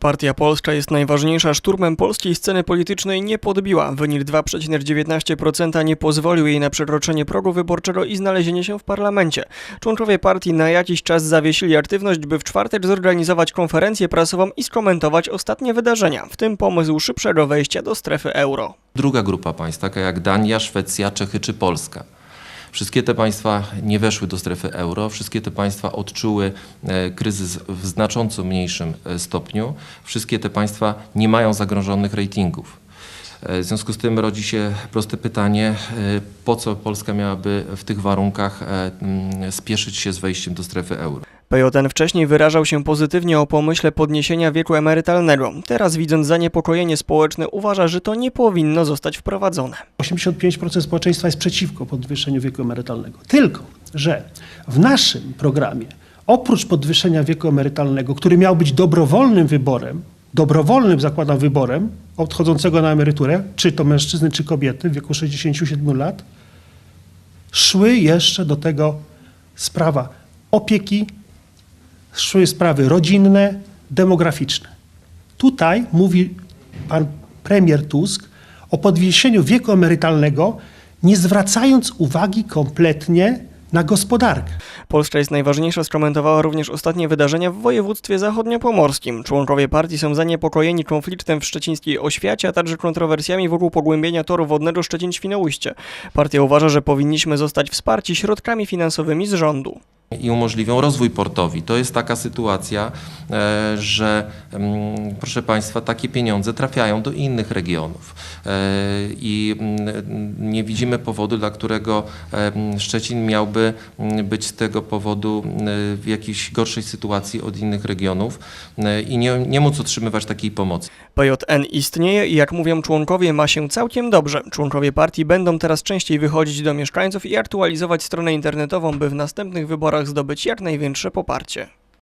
Partia Polska jest najważniejsza szturmem polskiej sceny politycznej nie podbiła. Wynik 2,19% nie pozwolił jej na przekroczenie progu wyborczego i znalezienie się w parlamencie. Członkowie partii na jakiś czas zawiesili aktywność, by w czwartek zorganizować konferencję prasową i skomentować ostatnie wydarzenia, w tym pomysł szybszego wejścia do strefy euro. Druga grupa państw, taka jak Dania, Szwecja, Czechy czy Polska. Wszystkie te państwa nie weszły do strefy euro, wszystkie te państwa odczuły e, kryzys w znacząco mniejszym e, stopniu, wszystkie te państwa nie mają zagrożonych ratingów. W związku z tym rodzi się proste pytanie, e, po co Polska miałaby w tych warunkach e, mm, spieszyć się z wejściem do strefy euro. PJN wcześniej wyrażał się pozytywnie o pomyśle podniesienia wieku emerytalnego. Teraz widząc zaniepokojenie społeczne uważa, że to nie powinno zostać wprowadzone. 85% społeczeństwa jest przeciwko podwyższeniu wieku emerytalnego. Tylko, że w naszym programie, oprócz podwyższenia wieku emerytalnego, który miał być dobrowolnym wyborem, dobrowolnym zakładam wyborem odchodzącego na emeryturę, czy to mężczyzny, czy kobiety w wieku 67 lat, szły jeszcze do tego sprawa opieki, szły sprawy rodzinne, demograficzne. Tutaj mówi pan premier Tusk o podniesieniu wieku emerytalnego, nie zwracając uwagi kompletnie na gospodarkę. Polska jest najważniejsza skomentowała również ostatnie wydarzenia w województwie zachodniopomorskim. Członkowie partii są zaniepokojeni konfliktem w szczecińskiej oświacie, a także kontrowersjami wokół pogłębienia toru wodnego Szczecin-Świnoujście. Partia uważa, że powinniśmy zostać wsparci środkami finansowymi z rządu. I umożliwią rozwój portowi. To jest taka sytuacja, e, że mm, proszę Państwa, takie pieniądze trafiają do innych regionów E, i mm, nie widzimy powodu, dla którego e, mm, Szczecin miałby być z tego powodu w jakiejś gorszej sytuacji od innych regionów i nie, nie móc otrzymywać takiej pomocy. PJN istnieje i jak mówią członkowie ma się całkiem dobrze. Członkowie partii będą teraz częściej wychodzić do mieszkańców i aktualizować stronę internetową, by w następnych wyborach zdobyć jak największe poparcie.